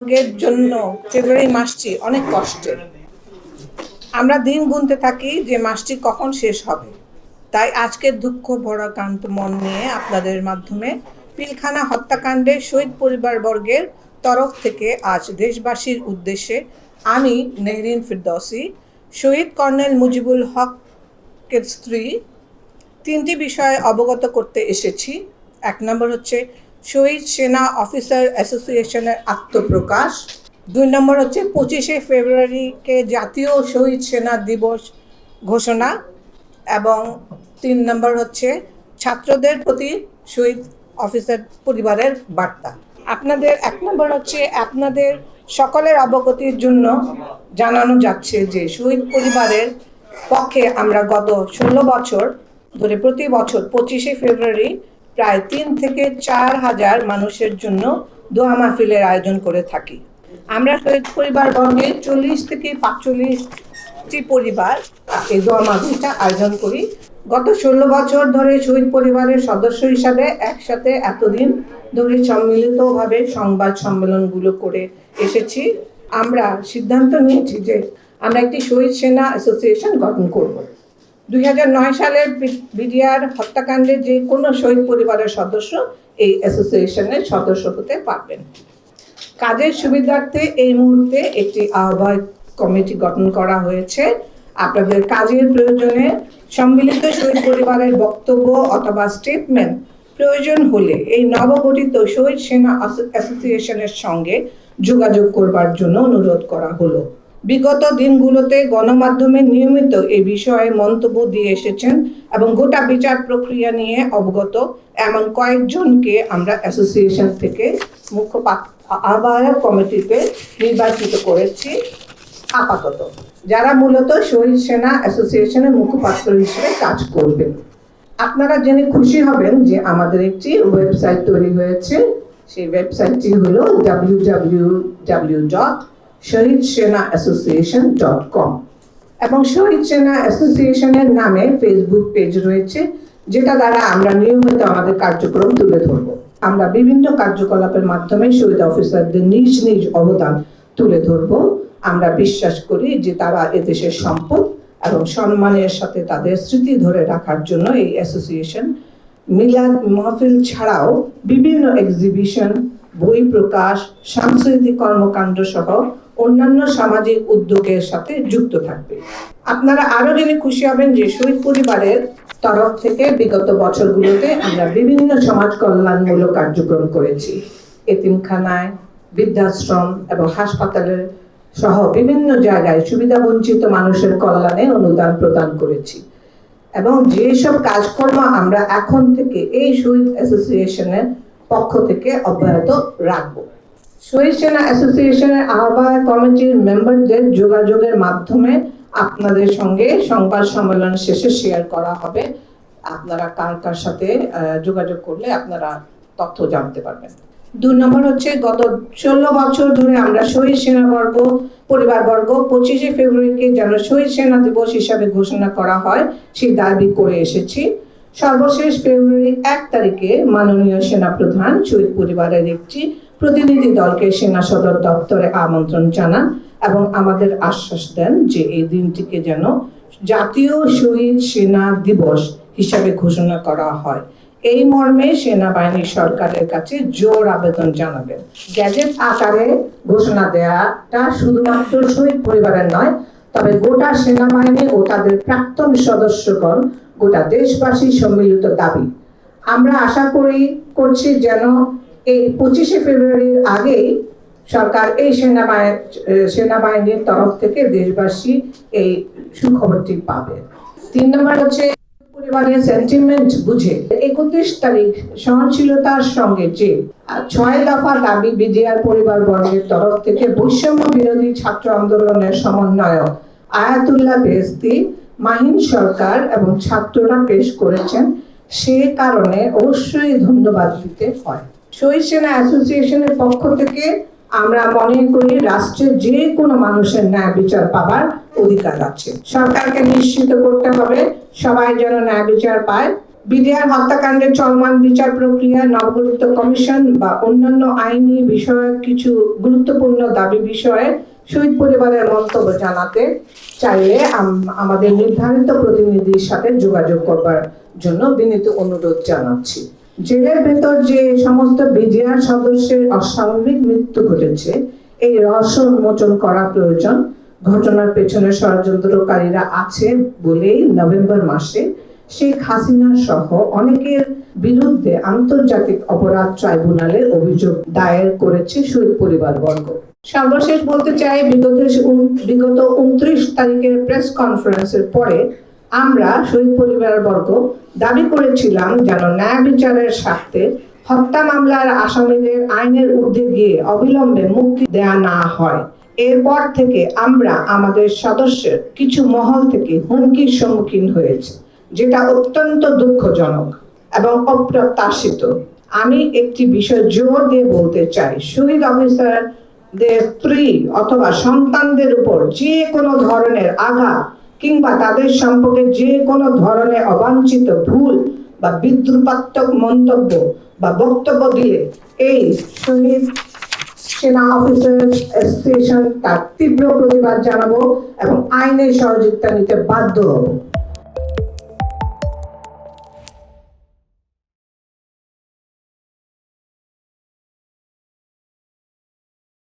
এর জন্য ফেব্রুয়ারি মাসটি অনেক কষ্টের। আমরা দিন গুনতে থাকি যে মাসটি কখন শেষ হবে। তাই আজকের দুঃখ, ভরা কান্ত মন নিয়ে আপনাদের মাধ্যমে পিলখানা হত্যাকাণ্ডে শহীদ পরিবারবর্গের তরফ থেকে আজ দেশবাসীর উদ্দেশ্যে আমি নেহরিন ফিরদৌসি, শহীদ কর্নেল মুজিবুল হকের স্ত্রী। তিনটি বিষয়ে অবগত করতে এসেছি। এক নম্বর হচ্ছে শহীদ সেনা অফিসার অ্যাসোসিয়েশনের আত্মপ্রকাশ। দুই নম্বর হচ্ছে পঁচিশে ফেব্রুয়ারিকে জাতীয় শহীদ সেনা দিবস ঘোষণা এবং তিন নম্বর হচ্ছে ছাত্রদের প্রতি শহীদ অফিসার পরিবারের বার্তা। আপনাদের এক নম্বর হচ্ছে আপনাদের সকলের অবগতির জন্য জানানো যাচ্ছে যে শহীদ পরিবারের পক্ষে আমরা গত ষোলো বছর ধরে প্রতি বছর পঁচিশে ফেব্রুয়ারি প্রায় তিন থেকে চার হাজার মানুষের জন্য দোয়া মাহফিলের আয়োজন করে থাকি। আমরা শহীদ পরিবার বর্গে চল্লিশ থেকে পাঁচচল্লিশটি পরিবার এই দোয়া মাহফিলটা আয়োজন করি। গত ষোলো বছর ধরে শহীদ পরিবারের সদস্য হিসাবে একসাথে এতদিন ধরে সম্মিলিতভাবে সংবাদ সম্মেলনগুলো করে এসেছি। আমরা সিদ্ধান্ত নিয়েছি যে আমরা একটি শহীদ সেনা অ্যাসোসিয়েশন গঠন করব। দু হাজার নয় সালের বিডিআর হত্যাকাণ্ডে যে কোনো শহীদ পরিবারের সদস্য এই অ্যাসোসিয়েশনের সদস্য হতে পারবেন। কাজের সুবিধার্থে এই মুহূর্তে একটি আহ্বায়ক কমিটি গঠন করা হয়েছে। আপনাদের কাজের প্রয়োজনে সম্মিলিত শহীদ পরিবারের বক্তব্য অথবা স্টেটমেন্ট প্রয়োজন হলে এই নবগঠিত শহীদ সেনা অ্যাসোসিয়েশনের সঙ্গে যোগাযোগ করবার জন্য অনুরোধ করা হলো। বিগত দিনগুলোতে গণমাধ্যমে নিয়মিত এই বিষয়ে মন্তব্য দিয়ে এসেছেন এবং গোটা বিচার প্রক্রিয়া নিয়ে অবগত এমন কয়েকজনকে আমরা অ্যাসোসিয়েশন থেকে মুখপাত্র আহ্বায়ক কমিটিতে নির্বাচিত করেছি আপাতত, যারা মূলত শহীদ সেনা অ্যাসোসিয়েশনের মুখপাত্র হিসেবে কাজ করবেন। আপনারা জেনে খুশি হবেন যে আমাদের একটি ওয়েবসাইট তৈরি হয়েছে। সেই ওয়েবসাইটটি হলো W W W dot Shahid Sena association dot কম। এবং শহীদ সেনা অ্যাসোসিয়েশনের নামে ফেসবুক পেজ রয়েছে, যেটা দ্বারা আমরা নিয়মিত আমাদের কার্যক্রম তুলে ধরব। আমরা বিভিন্ন কার্যকলাপের মাধ্যমে শহীদ অফিসারদের নিজ নিজ অবদান তুলে ধরব। আমরা বিশ্বাস করি যে তারা এদেশের সম্পদ এবং সম্মানের সাথে তাদের স্মৃতি ধরে রাখার জন্য এই অ্যাসোসিয়েশন মিলাদ মাহফিল ছাড়াও বিভিন্ন এক্সিবিশন বই প্রকাশ, সাংস্কৃতিক কর্মকাণ্ড সহ অন্যান্য সামাজিক উদ্যোগের সাথে যুক্ত থাকবে। আপনারা আরও জেনে খুশি হবেন যে শহীদ পরিবারের তরফ থেকে বিগত বছরগুলোতে আমরা বিভিন্ন সমাজ কল্যাণমূলক কার্যক্রম করেছি। এতিমখানায়, বৃদ্ধাশ্রম এবং হাসপাতালের সহ বিভিন্ন জায়গায় সুবিধা বঞ্চিত মানুষের কল্যাণে অনুদান প্রদান করেছি। এবং যেসব কাজকর্ম আমরা এখন থেকে এই শহীদ অ্যাসোসিয়েশনের পক্ষ থেকে অব্যাহত রাখব। শহীদ সেনা অ্যাসোসিয়েশনের আহ্বায়ক কমিটির মেম্বারদের যোগাযোগের মাধ্যমে আপনাদের সঙ্গে সংবাদ সম্মেলন শেষে শেয়ার করা হবে। আপনারা কার কার সাথে যোগাযোগ করলে আপনারা তথ্য জানতে পারবেন। দুই নম্বর হচ্ছে, গত ষোলো বছর ধরে আমরা শহীদ সেনাবর্গ পরিবারবর্গ পঁচিশে ফেব্রুয়ারিকে যেন শহীদ সেনা দিবস হিসাবে ঘোষণা করা হয়, সেই দাবি করে এসেছি। সর্বশেষ ফেব্রুয়ারি এক তারিখে মাননীয় সেনাপ্রধান শহীদ পরিবারের একটি প্রতিনিধি দলকে সেনা সদর দপ্তরে আমন্ত্রণ জানান এবং আমাদের আশ্বাস দেন যে এই দিনটিকে যেন জাতীয় শহীদ সেনা দিবস হিসাবে ঘোষণা করা হয়। এই মর্মে সেনাবাহিনী সরকারের কাছে জোর আবেদন জানাবেন। গ্যাজেট আকারে ঘোষণা দেয়াটা শুধুমাত্র শহীদ পরিবারের নয়, তবে গোটা সেনাবাহিনী ও তাদের প্রাক্তন সদস্যগণ গোটা দেশবাসী সম্মিলিত দাবি। আমরা আশা করি, করছি যেন এই পঁচিশে ফেব্রুয়ারির আগেই সরকার এই সেনাবাহিনী, সেনাবাহিনীর তরফ থেকে দেশবাসী এই সুখবরটি পাবে। তিন নম্বর হচ্ছে পরিবারের সেন্টিমেন্ট বুঝে। একত্রিশ তারিখ সহনশীলতার সঙ্গে যে ছয় দফা দাবি বিজেআর পরিবার বর্গের তরফ থেকে বৈষম্য বিরোধী ছাত্র আন্দোলনের সমন্বয়ক আয়াতুল্লাহ বেস্তি মাহিন সরকার এবং ছাত্ররা পেশ করেছেন, সে কারণে অবশ্যই ধন্যবাদ দিতে হয়। শহীদ সেনা অ্যাসোসিয়েশনের পক্ষ থেকে আমরা মনে করি রাষ্ট্রের যে কোনো মানুষের ন্যায় বিচার পাবার অধিকার আছে। সরকারকে নিশ্চিত করতে হবে, সবাই যেন ন্যায় বিচার পায়। বিডিআর হত্যাকাণ্ডের চলমান বিচার প্রক্রিয়া, নবগঠিত কমিশন বা অন্যান্য আইনি বিষয়ক কিছু গুরুত্বপূর্ণ দাবি বিষয়ে শহীদ পরিবারের মন্তব্য জানাতে চাইলে আম- আমাদের নির্ধারিত প্রতিনিধির সাথে যোগাযোগ করবার জন্য বিনীত অনুরোধ জানাচ্ছি। জেলের ভেতর যে সমস্ত বিডিআর সদস্যের অস্বাভাবিক মৃত্যু ঘটেছে, এই রহস্য উন্মোচন করা প্রয়োজন। ঘটনার পেছনে ষড়যন্ত্রকারীরা আছে বলেই নভেম্বর মাসে শেখ হাসিনা সহ অনেকের বিরুদ্ধে আন্তর্জাতিক অপরাধ ট্রাইব্যুনালে অভিযোগ দায়ের করেছে শহীদ পরিবারবর্গ। সর্বশেষ বলতে চাই, বিগত বিগত উনত্রিশ তারিখের প্রেস কনফারেন্সের পরে আমরা শহীদ পরিবারবর্গ দাবি করেছিলাম যেন ন্যায় বিচারের স্বার্থে হত্যা মামলার আসামিদের আইনের ঊর্ধ্বে গিয়ে অবিলম্বে মুক্তি দেয়া না হয়। এরপর থেকে আমরা আমাদের সদস্যের কিছু মহল থেকে হুমকির সম্মুখীন হয়েছে, যেটা অত্যন্ত দুঃখজনক এবং অপ্রত্যাশিত। আমি একটি বিষয় জোর দিয়ে বলতে চাই, শহীদ অফিসারদের স্ত্রী অথবা সন্তানদের উপর যে কোনো ধরনের আঘাত কিংবা তাদের সম্পর্কে যে কোনো ধরনের অবাঞ্ছিত ভুল বা বিদ্রুপাত্মক মন্তব্য বা বক্তব্য দিলে এই শহীদ সেনা অফিসার অ্যাসোসিয়েশন তার তীব্র প্রতিবাদ জানাব এবং আইনের সহযোগিতা নিতে বাধ্য হব।